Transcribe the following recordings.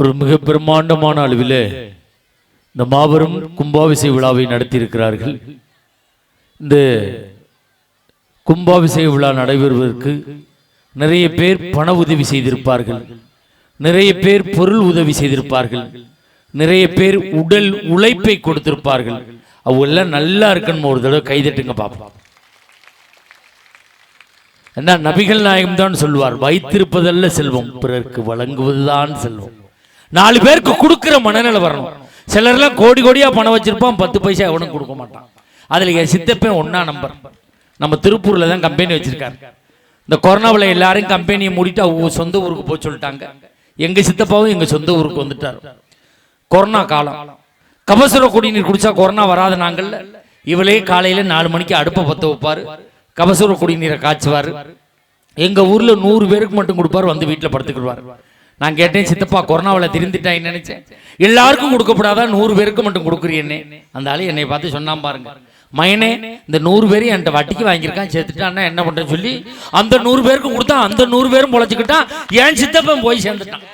ஒரு மிக பிரம்மாண்டமான அளவில் இந்த மாபெரும் கும்பாபிஷேக விழாவை நடத்தியிருக்கிறார்கள். இந்த கும்பாபிஷேக விழா நடைபெறுவதற்கு நிறைய பேர் பண உதவி செய்திருப்பார்கள். நிறைய பேர் பொருள் உதவி செய்திருப்பார்கள். நிறைய பேர் உடல் உழைப்பை கொடுத்திருப்பார்கள். அவெல்லாம் எல்லாம் நல்லா இருக்குன்னு ஒரு தடவை கைதட்டுங்க பார்ப்போம் என்ன நபிகள் நாயகம் தான் சொல்வார் வைத்திருப்பதல்ல செல்வம் பிறருக்கு வழங்குவதுதான் செல்வம். நாலு பேருக்கு கொடுக்குற மனநிலை வரணும். சிலர்லாம் கோடி கோடியாக பணம் வச்சிருப்பான் பத்து பைசா எவனும் கொடுக்க மாட்டான். அதில் என் சித்தப்பன் ஒன்றா நம்பர். நம்ம திருப்பூரில் தான் கம்பெனி வச்சுருக்காரு. இந்த கொரோனாவில் எல்லாரும் கம்பெனியை மூடிட்டு அவங்க சொந்த ஊருக்கு போக சொல்லிட்டாங்க. எங்கள் சித்தப்பாவும் எங்கள் சொந்த ஊருக்கு வந்துட்டார். கொரோனா காலம். கபசுர குடிநீர் குடித்தா கொரோனா வராத நாங்கள்ல. இவளே காலையில் நாலு மணிக்கு அடுப்பை பத்த வைப்பார். கபசுர குடிநீரை காய்ச்சுவார். எங்கள் ஊரில் நூறு பேருக்கு மட்டும் கொடுப்பாரு வந்து வீட்டில் படுத்துக்கிடுவார். நான் கேட்டேன் சித்தப்பா கொரோனாவில் திருந்திட்டான்னு நினைச்சேன். எல்லாருக்கும் கொடுக்கப்படாதா? நூறு பேருக்கு மட்டும் கொடுக்குறீன்னே அந்த ஆளு என்னை பார்த்து சொன்னான் பாருங்க. மயனே இந்த நூறு பேரும் என்கிட்ட வட்டிக்கு வாங்கியிருக்கான் சேர்த்துட்டான்னா என்ன பண்றேன்னு சொல்லி அந்த நூறு பேருக்கு கொடுத்தா அந்த நூறு பேரும் பொழைச்சிக்கிட்டான் ஏன் சித்தப்பன் போய் சேர்ந்துட்டான்.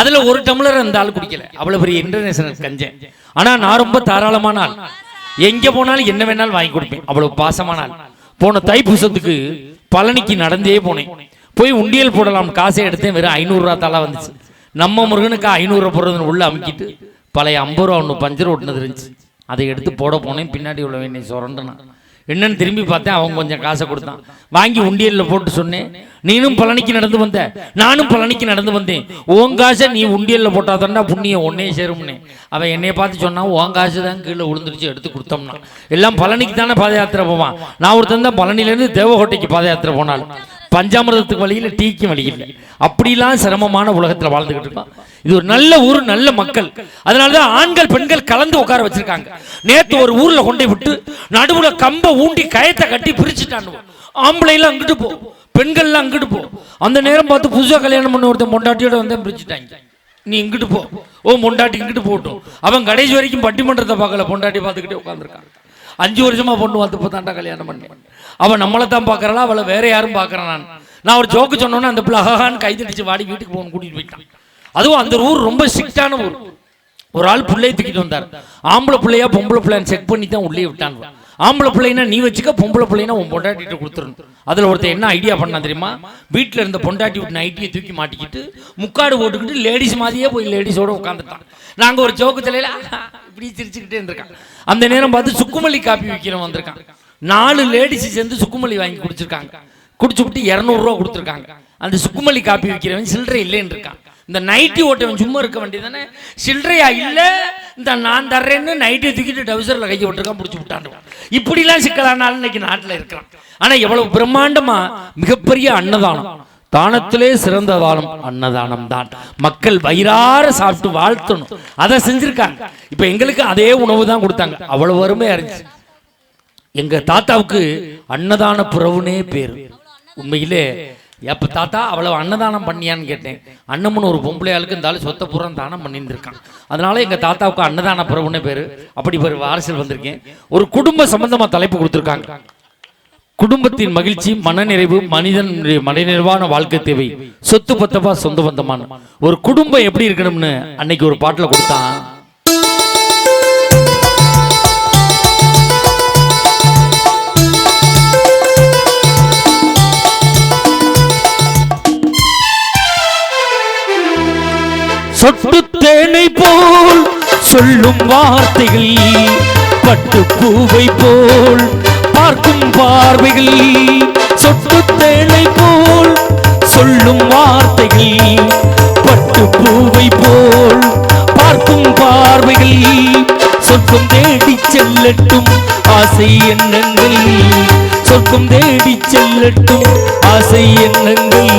அதுல ஒரு டம்ளர் அந்த ஆள் குடிக்கல. அவ்வளவு பெரிய இன்டர்நேஷனல் கஞ்சேன். ஆனா நான் ரொம்ப தாராளமான ஆள். எங்க போனாலும் என்ன வேணாலும் வாங்கி கொடுப்பேன். அவ்வளவு பாசமான ஆள். போன தைப்பூசத்துக்கு பழனிக்கு நடந்தே போனேன். போய் உண்டியல் போடலாம். காசை எடுத்தேன் வெறும் ஐநூறுரூவா தலை வந்துச்சு. நம்ம முருகனுக்கு ஐநூறுரூவா போடுறதுன்னு உள்ளே அமுக்கிட்டு பழைய ஐம்பது ரூபா ஒன்று பஞ்சர் ஓட்டினது இருந்துச்சு. அதை எடுத்து போட போனேன். பின்னாடி உள்ள என்னை சுரண்டனான். என்னன்னு திரும்பி பார்த்தேன் அவன் கொஞ்சம் காசை கொடுத்தான். வாங்கி உண்டியலில் போட்டு சொன்னேன் நீனும் பழனிக்கு நடந்து வந்த நானும் பழனிக்கு நடந்து வந்தேன். உன் காசை நீ உண்டியலில் போட்டாதான்டா புண்ணியம் ஒன்னே சேரும்னே அவன் என்னைய பார்த்து சொன்னான் உன் காசு தான் கீழே விழுந்துருச்சு எடுத்து கொடுத்தோம்னா எல்லாம் பழனிக்கு தானே பாத யாத்திரை போவான். நான் ஒருத்தன் தான் பழனிலேருந்து தேவகோட்டைக்கு பாத யாத்திரை போனாலும். பஞ்சாமிரதத்துக்கு வழியில் டீக்கும் வழியில். அப்படிலாம் சிரமமான உலகத்தில் வாழ்ந்துகிட்டு இருக்கோம். இது ஒரு நல்ல ஊர் நல்ல மக்கள். அதனாலதான் ஆண்கள் பெண்கள் கலந்து உட்கார வச்சிருக்காங்க. நேற்று ஒரு ஊரில் கொண்டே விட்டு நடுவில் கம்பை ஊண்டி கயத்தை கட்டி பிரிச்சுட்டானுவோம் ஆம்பளைலாம் அங்கிட்டு போ. பெண்கள்லாம் அங்கிட்டு போ. அந்த நேரம் பார்த்து புதுசாக கல்யாணம் பண்ண ஒருத்தன் பொண்டாட்டியோட வந்தேன் பிரிச்சுட்டாங்க. நீ இங்கிட்டு போ. ஓ பொண்டாட்டி இங்கிட்டு போட்டோம் அவன் கடைசி வரைக்கும் பட்டிமன்றத்தை பார்க்கல. பொண்டாட்டி பார்த்துக்கிட்டே உட்காந்துருக்கான் அஞ்சு வருஷமா பொண்ணு வந்து தான்டா கல்யாணம் பண்ணேன் அவன் நம்மளை தான் பார்க்குறாளா அவளை வேற யாரும் பார்க்கறான் நான். நான் ஒரு ஜோக்கு சொன்னோன்னே அந்த பிள்ளை அழகான்னு கைதடிச்சு வாடி வீட்டுக்கு போகணும் கூட்டிகிட்டு போயிட்டான். அதுவும் அந்த ஊர் ரொம்ப ஸ்ட்ரிக்டான ஊர். ஒரு ஆள் பிள்ளையை தூக்கிட்டு வந்தார். ஆம்பளை பிள்ளையா பொம்பளை பிள்ளைன்னு செக் பண்ணி தான் உள்ளே விட்டான் ஆம்பளை பிள்ளைனா நீ வச்சுக்க பொம்பளை பிள்ளைனா உன் பொண்டாட்டிகிட்ட கொடுத்துருணும் அதில் ஒருத்தன் என்ன ஐடியா பண்ணான் தெரியுமா? வீட்டில் இருந்த பொண்டாட்டி விட்டு நைட்டியை தூக்கி மாட்டிக்கிட்டு முக்காடு போட்டுக்கிட்டு லேடிஸ் மாதிரியே போய் லேடிஸோட உட்காந்துட்டான் நாங்க ஒரு ஜோக்கு தலையில் இப்படி சிரிச்சுக்கிட்டே இருந்திருக்கான். அந்த நேரம் பார்த்து சுக்குமல்லி காப்பி விற்கிறவன் வந்திருக்கான். நாலு லேடிஸ் சேர்ந்து சுக்குமல்லி வாங்கி குடிச்சிருக்காங்க. குடிச்சு விட்டு இரநூறுவா கொடுத்துருக்காங்க. அந்த சுக்குமல்லி காப்பி விற்கிறவன் சில்லறை இல்லைன்னு இருக்கான். இந்த நைட்டி ஓட்டவன் சும்மா இருக்க வேண்டியதானே சில்லறையா இல்லை இந்த நான் தர்றேன்னு நைட்டி தூக்கிட்டு டவுசரில் கையை விட்டுருக்கான் பிடிச்சி விட்டான். இப்படிலாம் சிக்கலானாலும் இன்னைக்கு நாட்டில் இருக்கிறான் ஆனால் எவ்வளவு பிரம்மாண்டமா? மிகப்பெரிய அன்னதானம். தானத்திலே சிறந்த தானம் அன்னதானம் தான். மக்கள் வயிறார சாப்பிட்டு வாழ்த்தணும். அதை செஞ்சிருக்காங்க. இப்போ எங்களுக்கு அதே உணவு தான் கொடுத்தாங்க. அவ்வளோ வறுமையாக இருந்துச்சு. எங்கள் தாத்தாவுக்கு அன்னதான புறவுனே பேர். உண்மையிலே எப்போ தாத்தா அவ்வளோ அன்னதானம் பண்ணியான்னு கேட்டேன். அன்னம்னு ஒரு பொம்பளையாளுக்கு இருந்தாலும் சொத்த புறம் தானம் பண்ணியிருந்திருக்கான். அதனால எங்கள் தாத்தாவுக்கு அன்னதான பிரபுன்னு பேர். அப்படி பேர் அரசியல் வந்திருக்கேன். ஒரு குடும்ப சம்பந்தமாக தலைப்பு கொடுத்துருக்காங்க. குடும்பத்தின் மகிழ்ச்சி மனநிறைவு மனிதன் மனநிறைவான வாழ்க்கை தேவை. சொத்து பத்தப்பா சொந்த பந்தமான. ஒரு குடும்பம் எப்படி இருக்கணும்னு அன்னைக்கு ஒரு பாட்டில் கொடுத்தான். சொல்லும் வார்த்தைகள் பட்டு பூவை போல் பார்க்கும் பார்வைகள் சொட்டு தேனை போல் சொல்லும் வார்த்தைகள் பட்டு பூவை போல் பார்க்கும் பார்வைகள் சொர்க்கம் தேடி செல்லட்டும் ஆசை எண்ணங்கள் சொர்க்கம் தேடி செல்லட்டும் ஆசை எண்ணங்கள்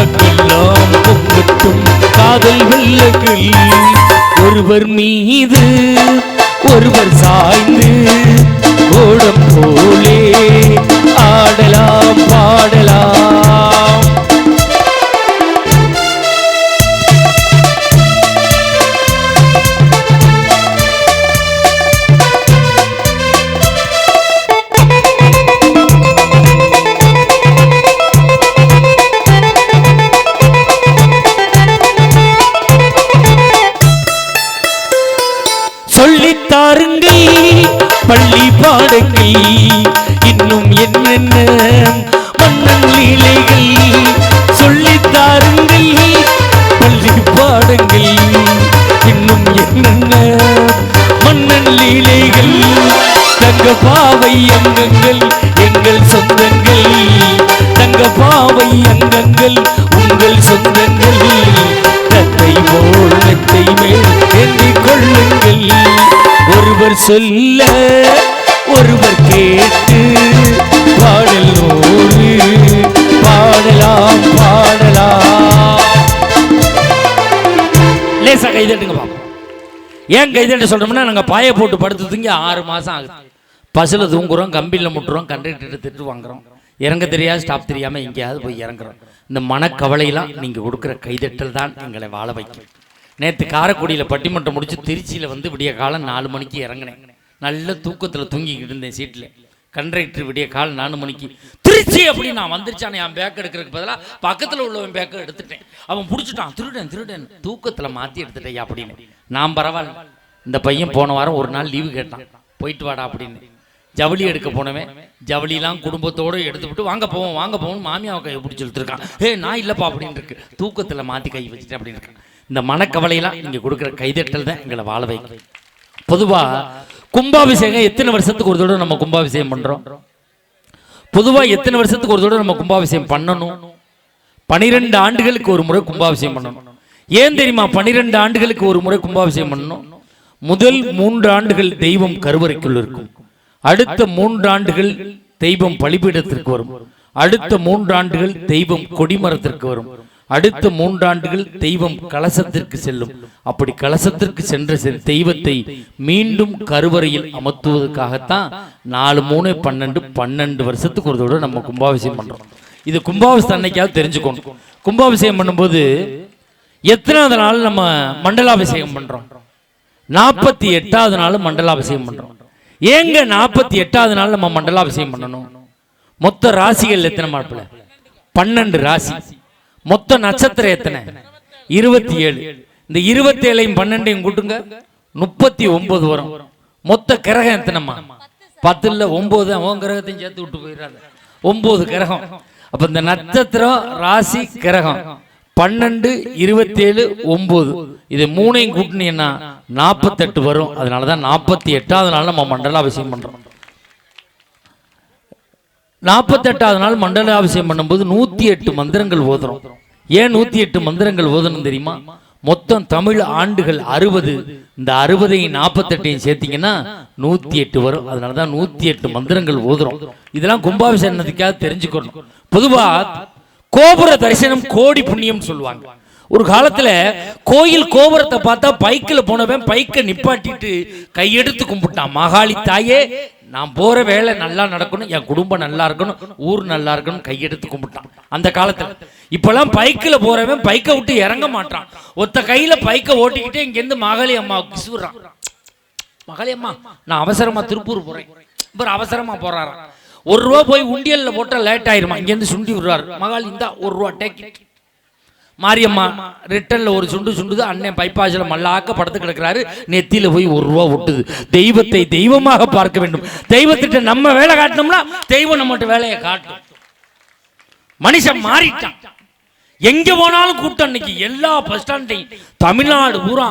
அங்கெல்லாம் பொங்கட்டும் காதல் வெள்ளங்கள் ஒருவர் மீது ஒருவர் சாய்ந்து ஓடம் போலே ஆடலாம் பாட சொல்ல ஒருவர் கேட்டு பாடல் நூறு பாடலாம் பாடலாம். லேசா கைதட்டுங்க பாப்போம். ஏன் கைதட்டு சொல்றோம்னா நாங்கள் பாய போட்டு படுத்து தூங்கி ஆறு மாதம் ஆகுது. பஸ்ஸில் தூங்குறோம் கம்பியில் முட்டுறோம் கண்டக்டர் திட்டு வாங்குறோம். இறங்க தெரியாது ஸ்டாப் தெரியாமல் எங்கேயாவது போய் இறங்குறோம். இந்த மனக்கவலையெல்லாம் நீங்கள் கொடுக்குற கைதட்டல் தான் எங்களை வாழ வைக்கும். நேற்று காரக்குடியில் பட்டிமன்றம் முடிச்சு திருச்சியில் வந்து விடிய காலம் நாலு மணிக்கு இறங்கினேன். நல்ல தூக்கத்தில் தூங்கிக்கிட்டு இருந்தேன் சீட்டில். கண்டக்டர் விடிய காலம் நாலு மணிக்கு திருச்சி அப்படி நான் வந்துருச்சானே என் பேக் எடுக்கிறதுக்கு பதிலாக பக்கத்தில் உள்ளவன் பேக்கை எடுத்துட்டேன். அவன் பிடிச்சிட்டான் திருடன் திருடன் தூக்கத்தில் மாற்றி எடுத்துட்டேன் அப்படின்னு. நான் பரவாயில்ல. இந்த பையன் போன வாரம் ஒரு நாள் லீவு கேட்டான். போயிட்டு வாடா அப்படின்னு. ஜவுளி எடுக்க போனவன் ஜவுளிலாம் குடும்பத்தோடு எடுத்துவிட்டு வாங்க போவோம் வாங்க போவோம் மாமியாவை கையை பிடிச்சி எடுத்துருக்கான் ஏ நான் இல்லைப்பா அப்படின்னு இருக்கு தூக்கத்தில் மாற்றி கை வச்சுட்டேன் அப்படின்னு இருக்கேன். இந்த மனக்கவலையெல்லாம் நீங்கள் கொடுக்குற கைதட்டல் தான் எங்களை வாழ வைக்கும். பொதுவாக கும்பாபிஷேகம் எத்தனை வருஷத்துக்கு ஒரு தடவை நம்ம கும்பாபிஷேகம் பண்ணுறோம் பொதுவாக எத்தனை வருஷத்துக்கு ஒரு தடவை நம்ம கும்பாபிஷேகம் பண்ணணும்? பனிரெண்டு ஆண்டுகளுக்கு ஒரு முறை கும்பாபிஷேகம் பண்ணணும். ஏன் தெரியுமா? பனிரெண்டு ஆண்டுகளுக்கு ஒரு முறை கும்பாபிஷேகம் பண்ணணும்? முதல் மூன்று ஆண்டுகள் தெய்வம் கருவறைக்குள் இருக்கும். அடுத்த மூன்று ஆண்டுகள் தெய்வம் பலிபீடத்திற்கு வரும். அடுத்த மூன்று ஆண்டுகள் தெய்வம் கொடிமரத்திற்கு வரும். அடுத்த மூன்றாண்டுகள் தெய்வம் கலசத்திற்கு செல்லும். அப்படி கலசத்திற்கு சென்ற செ- தெய்வத்தை மீண்டும் கருவறையில் அமர்த்துவதற்காகத்தான் நாலு மூணு பன்னெண்டு பன்னெண்டு வருஷத்துக்கு ஒரு தடவை நம்ம கும்பாபிஷேகம் பண்றோம். இது கும்பாபிஷேகம் அன்னைக்காவது தெரிஞ்சுக்கணும். கும்பாபிஷேகம் பண்ணும்போது எத்தனாவது நாள் நம்ம மண்டலாபிஷேகம் பண்றோம்? நாற்பத்தி எட்டாவது நாள் மண்டலாபிஷேகம் பண்றோம். ஏங்க நாற்பத்தி எட்டாவது நாள் நம்ம மண்டலாபிஷேகம் பண்ணணும்? மொத்த ராசிகள் எத்தனை மாப்பிள்ள பன்னெண்டு ராசி. மொத்த நட்சத்திரம் எத்தனை? இருபத்தி ஏழு. இந்த இருபத்தி ஏழையும் பன்னெண்டையும் கூட்டுங்க. முப்பத்தி ஒன்பது வரும். மொத்த கிரகம் எத்தனைம்மா? பத்து இல்லை ஒன்பது அவன் கிரகத்தையும் சேர்த்து விட்டு போயிடாத. ஒன்பது கிரகம். அப்போ இந்த நட்சத்திரம் ராசி கிரகம். பன்னெண்டு இருபத்தேழு ஒன்பது. இது மூணையும் கூட்டினீங்கன்னா நாற்பத்தெட்டு வரும். அதனால தான் நாற்பத்தி எட்டாவது நாள் நம்ம மண்டலாபிஷேகம் பண்ணுறோம் நாற்பத்தெட்டாவது நாள் மண்டலாபிஷேகம் பண்ணும்போது நூத்தி எட்டு மந்திரங்கள் ஓதுறோம். ஏன் நூத்தி எட்டு மந்திரங்கள் ஓதணும் தெரியுமா? மொத்தம் தமிழ் ஆண்டுகள் அறுபது. இந்த அறுபதையும் நாற்பத்தெட்டையும் சேர்த்தீங்கன்னா நூத்தி எட்டு வரும். அதனாலதான் நூத்தி எட்டு மந்திரங்கள் ஓதுறோம். இதெல்லாம் கும்பாபிஷேகத்துக்காக தெரிஞ்சுக்கணும். பொதுவா கோபுர தரிசனம் கோடி புண்ணியம் சொல்லுவாங்க. ஒரு காலத்துல கோயில் கோபுரத்தை பார்த்தா பைக்கில் போனவன் பைக்கை நிப்பாட்டிட்டு கையெடுத்து கும்பிட்டான். மகாளி தாயே நான் போற வேலை நல்லா நடக்கணும் என் குடும்பம் நல்லா இருக்கணும் ஊர் நல்லா இருக்கணும் கையெடுத்து கும்பிட்டான். அந்த காலத்துல. இப்பெல்லாம் பைக்கில் போறவன் பைக்கை விட்டு இறங்க மாட்டான். ஒத்த கையில பைக்கை ஓட்டிக்கிட்டே இங்கேருந்து மகளி அம்மா கிசுறான். மகளி அம்மா நான் அவசரமா திருப்பூர் போறேன். இப்போ அவசரமா போறாராம். ஒரு ரூபா போய் உண்டியல்ல போட்டா லேட் ஆயிருமா? இங்கேருந்து சுண்டி விடுறாரு. மகள் இந்தா ஒரு ரூபா டேக் மாரியம்மா ரிட்டன்ல ஒரு சுண்டு சுண்டுது அண்ணன் பைப்பாசில மல்லாக்க படுத்து கிடக்குறாரு. நெத்தியில போய் ஒரு ரூபா ஒட்டுது. தெய்வத்தை தெய்வமாக பார்க்க வேண்டும். தெய்வத்திட்ட நம்ம வேலை காட்டினோம்னா தெய்வம் நம்மகிட்ட வேலையை காட்டும். மனுஷன் மாறிட்டான். எங்க போனாலும் கூட்டம் இன்னைக்கு எல்லா பஸ் ஸ்டாண்டையும் தமிழ்நாடு பூரா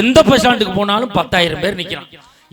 எந்த பஸ் ஸ்டாண்டுக்கு போனாலும் பத்தாயிரம் பேர் நிற்கிறான்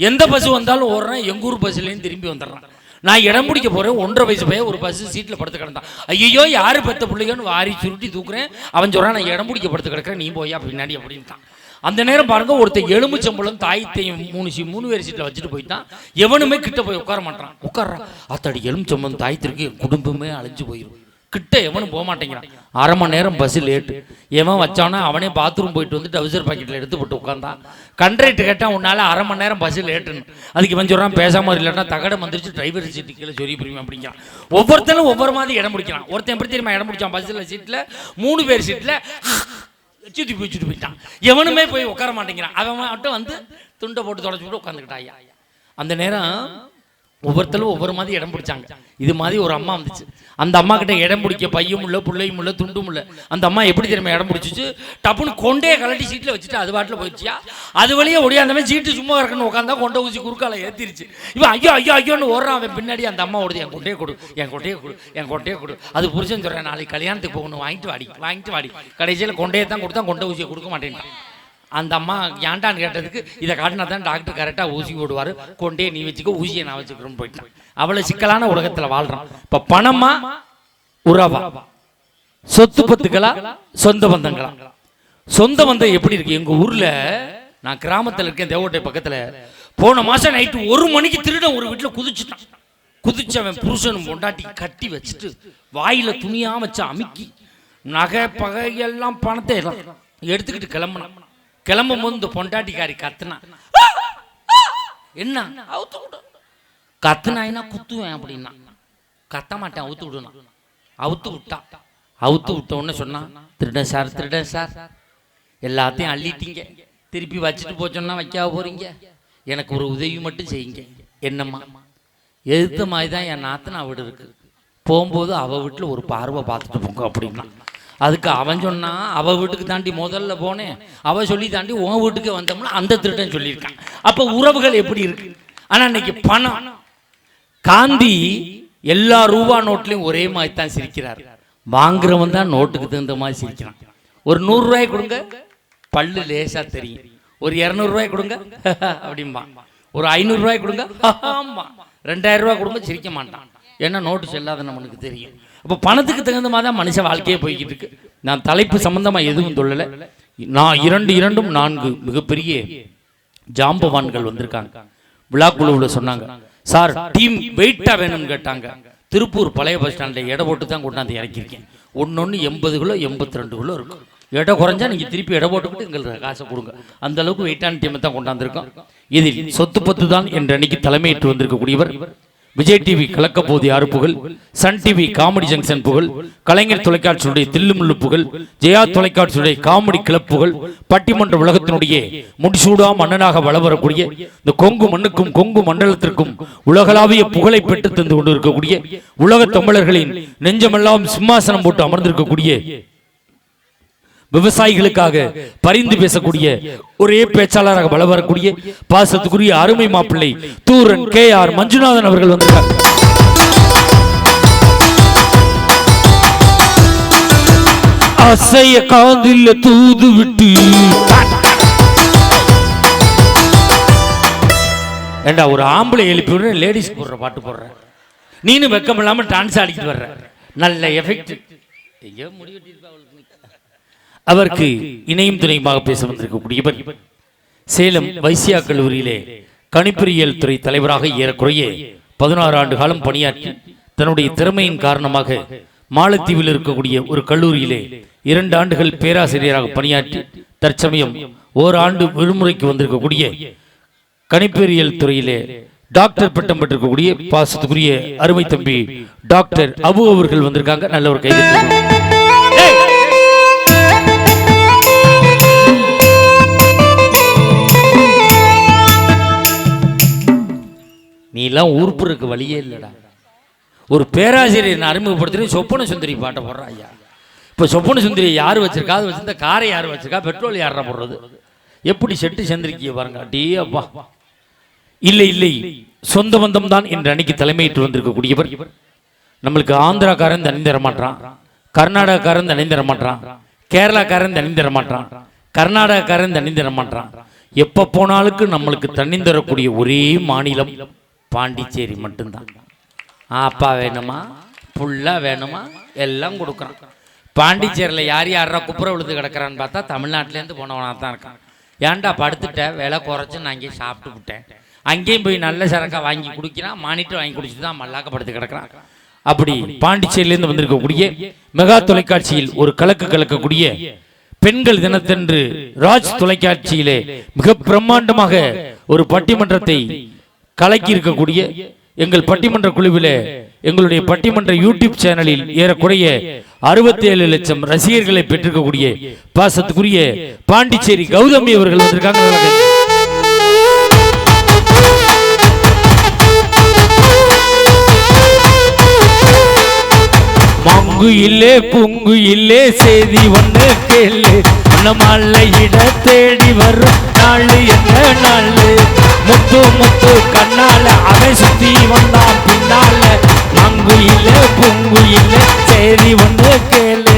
எந்த பஸ் வந்தாலும் ஓடுறேன் எங்கூர் பஸ்லேயும் திரும்பி வந்துடுறான். நான் இடம் பிடிக்க போகிறேன் ஒன்றரை வயசு போய் ஒரு பஸ் சீட்டில் படுத்து கிடந்தான். ஐயோ யாரு பெத்த பிள்ளைகன்னு வாரி சுருட்டி தூக்குறேன். அவன் சொல்கிறான் நான் இடம் பிடிக்க படுத்து கிடக்கிறேன் நீ போயா பின்னாடி அப்படின்ட்டான். அந்த நேரம் பாருங்க ஒருத்தன் எலும்புச்சம்பளம் தாயத்தையும் மூணு சி மூணு பேர் சீட்டில் வச்சுட்டு போயிட்டான். எவனுமே கிட்ட போய் உட்கார மாட்டான். உட்கார்றான். அத்தாடி எலும்புச்சம்பளம் தாயத்திற்கு குடும்பமே அழிஞ்சு போயிடும் கிட்ட எவனும் போக மாட்டேங்கிறான். அரை மணி நேரம் பஸ் லேட்டு. எவன் வச்சானோ அவனே பாத்ரூம் போயிட்டு வந்து டவுசர் பாக்கெட்டில் எடுத்து போட்டு உட்காந்தான் கண்ட்ரேட்டு கேட்டால் உன்னால அரை மணி நேரம் பஸ் லேட்டுன்னு. அதுக்கு இவன் சொல்றான் பேசாம இல்லைன்னா தகடம் வந்துருச்சு டிரைவர் சீட்டு கீழே சொல்லி புரியுமா? அப்படிங்கிறான். ஒவ்வொருத்தனும் ஒவ்வொரு மாதிரி இடம் பிடிக்கிறான். ஒருத்தன் எப்படி தெரியுமா இடம் பிடிச்சான்? பஸ்ஸில் சீட்டில் மூணு பேர் சீட்டில் சுற்றி போய் போயிட்டான். எவனுமே போய் உட்கார மாட்டேங்கிறான். அவன் மட்டும் வந்து துண்டை போட்டு தொடச்சு போட்டு உட்காந்துக்கிட்டான் ஐயா. அந்த நேரம் ஒவ்வொருத்தரும் ஒவ்வொரு மாதிரி இடம் பிடிச்சாங்க. இது மாதிரி ஒரு அம்மா வந்துச்சு. அந்த அம்மா கிட்ட இடம் பிடிக்க பையும் இல்லை பிள்ளையும் இல்லை துண்டும் இல்லை. அந்த அம்மா எப்படி தெரியுமா இடம் பிடிச்சிச்சு? டப்புன்னு கொண்டே கலட்டி சீட்டில் வச்சுட்டு அது பாட்டில் போயிடுச்சியா? அது வழியே ஒடியாந்தவன் சீட்டு சும்மா இருக்குன்னு உட்காந்தா கொண்டை ஊசி குறுக்கால ஏற்றிருச்சு இவன் ஐயோ ஐயோ ஐயோன்னு ஓடுறான் அவன் பின்னாடி அந்த அம்மா ஓடுது என் கொண்டையே கொடு என் கொண்டையே கொடு என் கொட்டையே கொடு. அது புருஷன் சொல்கிறேன் நாளைக்கு கல்யாணத்துக்கு போகணும் வாங்கிட்டு வாடி வாங்கிட்டு வாடி. கடைசியில் கொண்டையை தான் கொடுத்தா கொண்டை ஊசியை கொடுக்க மாட்டேன்ட்டான். அந்த அம்மா ஏன்டான்னு கேட்டதுக்கு இதை காட்டினா தான் டாக்டர் கரெக்டாக ஊசி போடுவார். கொண்டே நீ வச்சுக்க ஊசியை நான் வச்சுக்கிறோன்னு போயிட்டான். அவ்வளோ சிக்கலான உலகத்தில் வாழ்கிறான் இப்போ பணமா உறவா? சொத்து பத்துக்களா சொந்த பந்தங்களா? சொந்த பந்தம் எப்படி இருக்கு? எங்கள் ஊரில் நான் கிராமத்தில் இருக்கேன் தேவகோட்டை பக்கத்தில். போன மாதம் நைட்டு ஒரு மணிக்கு திருடன் ஒரு வீட்டில் குதிச்சுட்டான். குதிச்சவன் புருஷனும் பொண்டாட்டி கட்டி வச்சுட்டு வாயில் துணியாக வச்சு அமுக்கி நகை பகை எல்லாம் பணத்தை எல்லாம் எடுத்துக்கிட்டு கிளம்புனான். கிளம்பும் போது இந்த பொண்டாட்டிக்காரி கத்துனா. என்ன? அவுத்து விடு கத்துனாயினா குத்துவேன் அப்படின்னா. கத்த மாட்டேன் அவுத்து விடுனா. அவுத்து விட்டான் அவுத்து விட்டோன்னு உடனே சொன்னான் திருடன் சார் திருடன் சார் எல்லாத்தையும் அள்ளிட்டீங்க. திருப்பி வச்சுட்டு போச்சோன்னா வைக்காம போறீங்க. எனக்கு ஒரு உதவி மட்டும் செய்யுங்க. என்னம்மா? எதிர்த்த மாதிரி தான் என் நாத்தனா வீடு இருக்கு. போகும்போது அவ வீட்டில் ஒரு பார்வை பார்த்துட்டு போங்க அப்படின்னா. அதுக்கு அவன் சொன்னான் அவள் வீட்டுக்கு தாண்டி முதல்ல போனேன் அவ சொல்லி தாண்டி உன் வீட்டுக்கு வந்தோம்னா அந்த திருடன் சொல்லியிருக்கான். அப்போ உறவுகள் எப்படி இருக்கு? ஆனால் இன்னைக்கு பணம். காந்தி எல்லா ரூபா நோட்லையும் ஒரே மாதிரி தான் சிரிக்கிறார். வாங்குறவன் தான் நோட்டுக்கு தகுந்த மாதிரி சிரிக்கிறான். ஒரு நூறுரூவாய் கொடுங்க பல்லு லேசா தெரியும். ஒரு இரநூறுவாய் கொடுங்க அப்படிம்பா ஒரு ஐநூறுரூவாய் கொடுங்க ஆமா. ரெண்டாயிரம் ரூபாய் கொடுங்க சிரிக்க மாட்டான். ஏன்னா நோட்டு செல்லாத நம்மளுக்கு தெரியும். அப்போ பணத்துக்கு தகுந்த மாதிரி தான் மனுஷ வாழ்க்கையே போய்கிட்டு இருக்கு. நான் தலைப்பு சம்பந்தமாக எதுவும் சொல்லலை. நான் இரண்டு இரண்டும் நான்கு மிகப்பெரிய ஜாம்பவான்கள் வந்திருக்காங்க. விழாக்குழுவில் சொன்னாங்க. சார் டீம் வெயிட்டாக வேணும்னு கேட்டாங்க. திருப்பூர் பழைய பஸ் ஸ்டாண்டில் எடை போட்டு தான் கொண்டாந்து இறக்கியிருக்கேன். ஒன்று எண்பது கிலோ எண்பத்தி ரெண்டு கிலோ இருக்கும். எடை குறைஞ்சா நீங்கள் திருப்பி எடை போட்டுக்கிட்டு எங்களுக்கு காசை கொடுங்க. அந்த அளவுக்கு வெயிட்டான டீமை தான் கொண்டாந்துருக்கோம். இதில் சொத்து பத்து தான் என்ற அன்னைக்கு தலைமையேற்று வந்திருக்கக்கூடியவர் விஜய் டிவி கலக்க போதி ஆறு புகழ் சன் டிவி காமெடி ஜங்ஷன் புகழ் கலைஞர் தொலைக்காட்சியுடைய தில்லுமுள்ளு புகழ் ஜெயா தொலைக்காட்சியுடைய காமெடி கிளப் புகழ் பட்டிமன்ற உலகத்தினுடைய முடிசூடா மன்னனாக வளம் வரக்கூடிய இந்த கொங்கு மண்ணுக்கும் கொங்கு மண்டலத்திற்கும் உலகளாவிய புகழை பெற்று தந்து கொண்டிருக்கக்கூடிய உலக தமிழர்களின் நெஞ்சமெல்லாம் சிம்மாசனம் போட்டு அமர்ந்திருக்கக்கூடிய விவசாயிகளுக்காக பரிந்து பேசக்கூடிய ஒரே பேச்சாளராக வள வரக்கூடிய பாசத்துக்குரிய அருமை மாப்பிள்ளை தூரன் கே ஆர் மஞ்சுநாதன் அவர்கள் வந்திருக்காங்க அசைய காதில் தூது விட்டு. ஏண்டா ஒரு ஆம்பளை எழுப்பி விடுற லேடிஸ் போடுற பாட்டு போடுற நீனும் வெக்கம் இல்லாமல் டான்ஸ் ஆடிக்கிட்டு வர்ற. நல்ல எஃபெக்ட் எங்கேயோ முடி அவளுக்கு. அவருக்கு இணையும் துணையுமாக பேச வந்திருக்கக்கூடியவர் சேலம் வைசியா கல்லூரியிலே கணிப்பொறியியல் துறை தலைவராக ஏறக்குறைய பதினாறு ஆண்டு காலம் பணியாற்றி தன்னுடைய திறமையின் காரணமாக மாலத்தீவில் இருக்கக்கூடிய ஒரு கல்லூரியிலே இரண்டு ஆண்டுகள் பேராசிரியராக பணியாற்றி தற்சமயம் ஓராண்டு விடுமுறைக்கு வந்திருக்கக்கூடிய கணிப்பொறியியல் துறையிலே டாக்டர் பட்டம் பெற்றிருக்கக்கூடிய பாசத்துக்குரிய அருமை தம்பி டாக்டர் அபு அவர்கள் வந்திருக்காங்க. நல்ல ஒரு கைது நீ எல்லாம் ஊர்ப்புறக்கு வழியே இல்லைடா. ஒரு பேராசிரியர் அறிமுகப்படுத்துறது சொப்பன சுந்தரி பாட்டை போடுறா ஐயா. இப்போ சொப்பன சுந்தரி யார் வச்சிருக்கா? அது வச்சிருந்த காரை யார் வச்சிருக்கா? பெட்ரோல் யாரா போடுறது? எப்படி செட்டு சந்திரிக்கிய பாருங்க. டீ அப்பா. இல்லை இல்லை. சொந்த பந்தம் தான் என்று அன்னைக்கு தலைமையிட்டு வந்திருக்கக்கூடியவர். நம்மளுக்கு ஆந்திராக்காரன் தனி தர மாட்டான் கர்நாடகாக்காரன் தனி தர மாட்டான் கேரளாக்காரன் தனி தர மாட்டான் கர்நாடகாக்காரன் தனி தர மாட்டான் போனாலுக்கு நம்மளுக்கு தண்ணி தரக்கூடிய ஒரே மாநிலம் பாண்டிச்சேரி மட்டும்தான். அப்பா வேணுமா? புல்லா வேணுமா? எல்லாம் கொடுக்குறான். பாண்டிச்சேரியில் யார் யாரா குப்புற விழுந்து கிடக்குறான்னு பார்த்தா தமிழ்நாட்டிலேருந்து போனவனாக தான் இருக்கான். ஏன்டா படுத்துட்டேன் விலை குறைச்சி நான் அங்கேயே சாப்பிட்டு விட்டேன். அங்கேயும் போய் நல்ல சரக்கா வாங்கி குடிக்கிறான். மானிட்டர் வாங்கி குடிச்சு தான் மல்லாக்க படுத்து கிடக்குறான். அப்படி பாண்டிச்சேரியிலேருந்து வந்திருக்கக்கூடிய மெகா தொலைக்காட்சியில் ஒரு கலக்கு கலக்கக்கூடிய பெண்கள் தினத்தன்று ராஜ் தொலைக்காட்சியிலே மிக பிரம்மாண்டமாக ஒரு பட்டிமன்றத்தை கலக்கி இருக்கக்கூடிய எங்கள் பட்டிமன்ற குழுவிலே எங்களுடைய பட்டிமன்ற யூடியூப் சேனலில் ஏறக்குறைய அறுபத்தி ஏழு லட்சம் ரசிகர்களை பெற்றிருக்கக்கூடிய பாசத்துக்குரிய பாண்டிச்சேரி கௌதமி அவர்கள் வந்திருக்காங்க. பூங்குயிலே பூங்குயிலே செய்தி ஒன்று கேளு. மனமால இட தேடி வரும் நாள் என்ன நாள்? முத்து முத்து கண்ணால அவன் சுத்தி வந்தான் பின்னால. பொங்கு இல்லை செய்தி ஒன்று கேளு.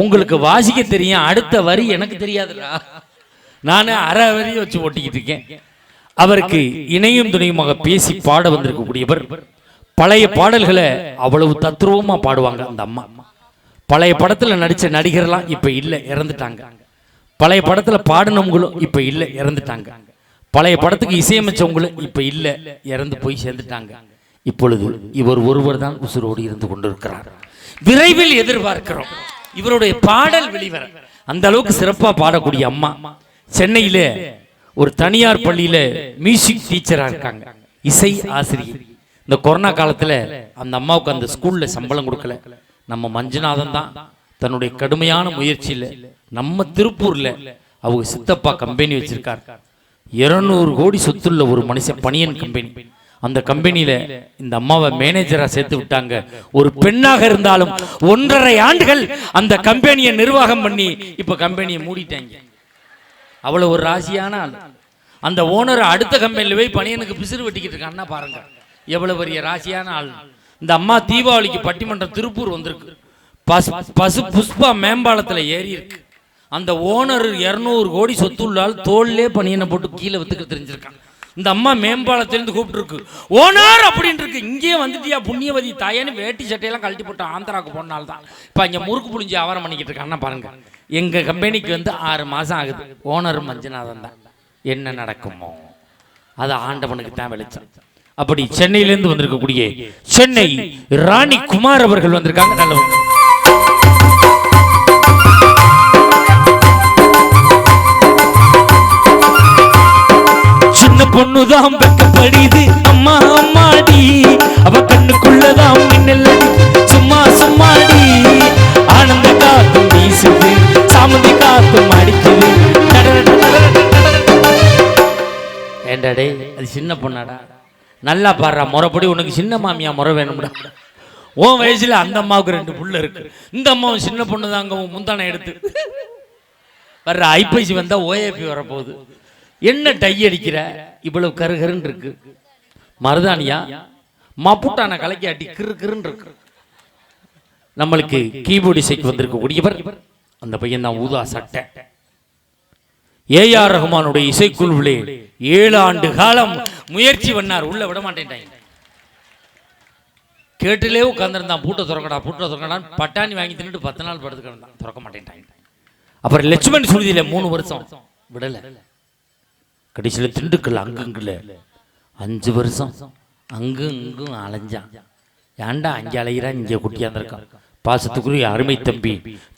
உங்களுக்கு வாசிக்க தெரியும். அடுத்த வரி எனக்கு தெரியாதுடா. நான் அரை வரியும் வச்சு ஓட்டிக்கிட்டு இருக்கேன். அவருக்கு இணையும் துணையுமாக பேசி பாட வந்திருக்கக்கூடியவர். பழைய பாடல்களை அவ்வளவு தத்ரூபமா பாடுவாங்க அந்த அம்மா. பழைய படத்தில் நடித்த நடிகர்லாம் இப்போ இல்லை இறந்துட்டாங்க. பழைய படத்தில் பாடினவங்களும் இப்போ இல்லை இறந்துட்டாங்க. பழைய படத்துக்கு இசையமைச்சவங்களும் இப்போ இல்லை இறந்து போய் சேர்ந்துட்டாங்க. இப்பொழுது இவர் ஒருவர் தான் உசுரோடு இருந்து கொண்டிருக்கிறார். விரைவில் எதிர்பார்க்கிறோம். இவருடைய பாடல் வெளிவர. அந்த அளவுக்கு சிறப்பா பாடக்கூடிய அம்மா. சென்னையில ஒரு தனியார் பள்ளியில மியூசிக் டீச்சரா இருக்காங்க. இசை ஆசிரியர் இந்த கொரோனா காலத்துல அந்த அம்மாவுக்கு அந்த ஸ்கூல்ல சம்பளம் கொடுக்கல. நம்ம மஞ்சுநாதன் தான் தன்னுடைய கடுமையான முயற்சியில நம்ம திருப்பூர்ல அவங்க சித்தப்பா கம்பெனி வச்சிருக்கார். இருநூறு கோடி சொத்துள்ள ஒரு மனுஷன் பனியன் கம்பெனி அந்த கம்பெனியில இந்த அம்மாவை மேனேஜரா சேர்த்து விட்டாங்க. ஒரு பெண்ணாக இருந்தாலும் ஒன்றரை ஆண்டுகள் அந்த கம்பெனியை நிர்வாகம் பண்ணி இப்ப கம்பெனியை மூடிட்டாங்க. அவ்வளவு ஒரு ராசியான ஆள். அந்த ஓனர் அடுத்த கம்பெனியில் போய் பணியனுக்கு பிசிறு வெட்டிக்கிட்டு இருக்கான்னா பாருங்க. எவ்வளவு பெரிய ராசியான ஆள். இந்த அம்மா தீபாவளிக்கு பட்டிமன்றம் திருப்பூர் வந்திருக்கு. பசு பசு புஷ்பா மேம்பாலத்தில் ஏறி இருக்கு. அந்த ஓனர் இரநூறு கோடி சொத்துள்ளால் தோல்லே பணியனை போட்டு கீழே வித்துக்க தெரிஞ்சிருக்கான் இந்த அம்மா மேம்பாலத்திலிருந்து கூப்பிட்டுருக்கு. ஓனார் ஓனர் அப்படின்னு இருக்கு இங்கேயே வந்துட்டியா புண்ணியவதி தாயன்னு வேட்டி சட்டையெல்லாம் கழட்டி போட்டு ஆந்திராவுக்கு போனால் தான். இப்போ இங்கே முறுக்கு புளிஞ்சு ஆவரம் பண்ணிக்கிட்டு இருக்கான்னா பாருங்க. எங்கள் கம்பெனிக்கு வந்து ஆறு மாதம் ஆகுது. ஓனர் மஞ்சுநாதன் தான். என்ன நடக்குமோ? அது ஆண்டவனுக்கு தான் வெளிச்சம் அப்படி சென்னையிலேருந்து வந்திருக்கக்கூடிய சென்னை ராணி குமார் அவர்கள் வந்திருக்காங்க. நல்லவங்க. பொண்ணுதான் வெக்கப்படுது. அம்மா அம்மாடி. அவ கண்ணுக்குள்ளதான் மின்னல். சும்மா சும்மாடி. ஆனந்த காத்தும் வீசுது. சாமந்தி காத்தும் அடிக்குது. ஏண்டாடே அது சின்ன பொண்ணாடா. நல்லா பாடுறா. முறைப்படி உனக்கு சின்ன மாமியா முறை வேணும்டா. உன் வயசுல அந்த அம்மாவுக்கு ரெண்டு புள்ள இருக்கு. இந்த அம்மாவும் சின்ன பொண்ணு தாங்க முந்தானை எடுத்து. வர்ற ஐப்பசி வந்தா ஓஏபி வரப்போகுது. என்ன டை அடிக்கிற? இவ்வளவு கருகருன்னு இருக்கு. மருதானியா மப்புட்டான கலைக்காட்டி அடி கிரு கிருன்னு இருக்கு. நம்மளுக்கு கீபோர்டு இசைக்கு வந்திருக்கக்கூடியவர் அந்த பையன் தான் ஊதா சட்டை. ஏஆர் ரஹ்மானுடைய இசைக்குழுவிலே ஏழு ஆண்டு காலம் முயற்சி பண்ணார். உள்ள விட மாட்டேன்ட்டாங்க. கேட்டிலே உட்காந்துருந்தான் பூட்டை திறக்கடா பூட்டை திறக்கடான்னு பட்டாணி வாங்கி தின்னுட்டு பத்து நாள் படுத்து கிடந்தான் திறக்க மாட்டேன்ட்டாங்க. அப்புறம் லட்சுமண் சுருதியில மூணு வருஷம். விடல. கடைசியில் திண்டுக்கல் அங்குங்குல அஞ்சு வருஷம் அங்கு இங்கும் அலைஞ்சான். ஏன்டா அங்கே அலைகிறான் இங்கே குட்டியாந்திருக்கான் பாசத்துக்குரிய அருமை தம்பி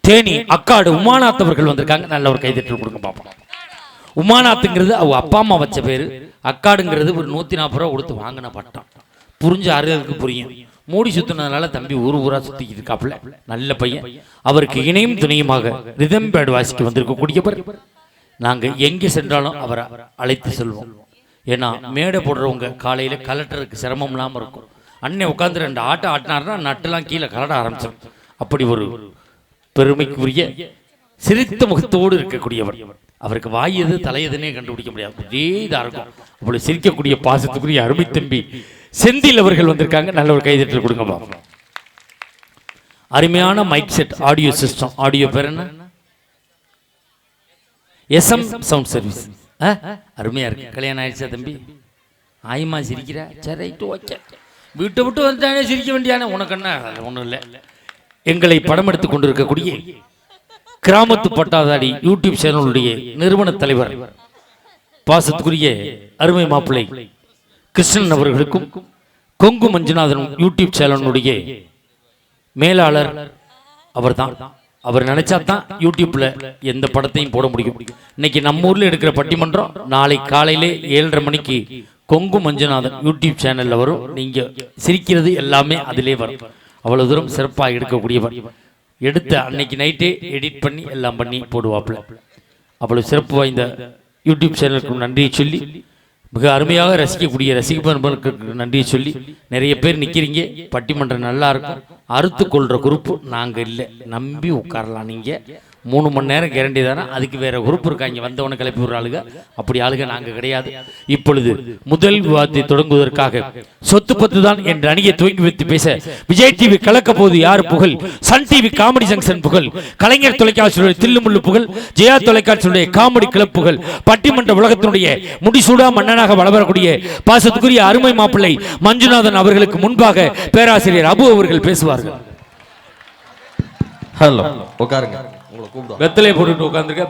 தேனி அக்காடு உமாநாத்தவர்கள் வந்திருக்காங்க. நல்ல ஒரு கைதட்டல் கொடுங்க பார்ப்போம் உமாநாத்துங்கிறது அவ அப்பா அம்மா வச்ச பேரு. அக்காடுங்கிறது ஒரு நூத்தி நாற்பது ரூபா கொடுத்து வாங்கின பட்டம். புரிஞ்ச அறிவுக்கு புரியும். மூடி சுத்தினதுனால தம்பி ஊர் ஊரா சுத்திக்கிட்டு இருக்காப்புல. நல்ல பையன். அவருக்கு இணையும் துணையுமாக ரிதம் பேட் வாசிக்க வந்திருக்கக்கூடியவர் நாங்க எங்கே சென்றாலும் அவரை அழைத்து செல்வோம். ஏன்னா மேடை போடுறவங்க காலையில கலெக்டருக்கு சிரமம் இல்லாம இருக்கும். அண்ணன் உட்காந்து ரெண்டு ஆட்டம் ஆட்டினாருன்னா நட்டுலாம் கீழே கலட ஆரம்பிச்சிடும் அப்படி ஒரு பெருமைக்குரிய சிரித்த முகத்தோடு இருக்கக்கூடியவர். அவருக்கு வாய் எது தலையதுன்னே கண்டுபிடிக்க முடியாது. அப்படியே இதா இருக்கும். அப்படி சிரிக்கக்கூடிய பாசத்துக்குரிய அருமை தம்பி செந்தில் அவர்கள் வந்திருக்காங்க. நல்ல ஒரு கைதட்டல் கொடுங்க பாப்போம். அருமையான mic set audio system. Audio பேர் என்ன? எஸ்எம் சவுண்ட் சர்வீஸ் அருமையா இருக்கு. கல்யாணம் ஆயிடுச்சா தம்பி? ஆயிமா சிரிக்கிறா. சரி ரைட்டு ஓகே. வீட்டை விட்டு வந்துட்டானே சிரிக்க வேண்டியானே? உனக்கு என்ன? ஒன்றும் இல்லை. எங்களை படம் எடுத்து கொண்டிருக்கக்கூடிய கிராமத்து பட்டாதாடி யூடியூப் சேனலுடைய நிறுவன தலைவர் பாசத்துக்குரிய அருமை மாப்பிள்ளை கிருஷ்ணன் அவர்களுக்கும் கொங்கு மஞ்சுநாதன் யூடியூப் சேனலுடைய மேலாளர் அவர்தான். அவர் நினைச்சா தான் யூடியூப்ல எந்த படத்தையும் போட முடியும். இன்னைக்கு நம்ம ஊர்ல எடுக்கிற பட்டிமன்றம் நாளை காலையிலே ஏழரை மணிக்கு கொங்கு மஞ்சுநாதன் யூடியூப் சேனல்ல வரும். நீங்க சிரிக்கிறது எல்லாமே அதிலே வரும். அவ்வளவு தூரம் சிறப்பாக எடுக்கக்கூடியவர். எடுத்த அன்னைக்கு நைட்டே எடிட் பண்ணி எல்லாம் பண்ணி போடுவாப்புல. அவ்வளவு சிறப்பு வாய்ந்த யூடியூப் சேனலுக்கு நன்றியை சொல்லி மிக அருமையாக ரசிக்கக்கூடிய ரசிகர்களுக்கு நன்றியை சொல்லி நிறைய பேர் நிற்கிறீங்க பட்டிமன்றம் நல்லா இருக்கும். அறுத்து கொள்கிற குரூப்பு நாங்கள் இல்லை. நம்பி உட்காரலாம் நீங்கள் மூணு மணி நேரம் கேரண்டி தானே? அதுக்கு வேற உறுப்பு இருக்காங்க வந்தவனை கிளப்பி விடுற ஆளுக அப்படி ஆளுக நாங்கள் கிடையாது. இப்பொழுது முதல் விவாதத்தை தொடங்குவதற்காக சொத்து பத்து தான் என்ற அணியை துவங்கி வைத்து பேச விஜய் டிவி கலக்க போது யார் புகழ்? சன் டிவி காமெடி ஜங்ஷன் புகழ். கலைஞர் தொலைக்காட்சியுடைய தில்லுமுள்ளு புகழ். ஜெயா தொலைக்காட்சியுடைய காமெடி கிளப் புகழ். பட்டிமன்ற உலகத்தினுடைய முடிசூடா மன்னனாக வளவரக்கூடிய பாசத்துக்குரிய அருமை மாப்பிள்ளை மஞ்சுநாதன் அவர்களுக்கு முன்பாக பேராசிரியர் அபு அவர்கள் பேசுவார்கள். ஹலோ உட்காருங்க. உங்களை கூப்பிடுவோம் வெத்தலை போட்டுட்டு உட்காந்துருக்க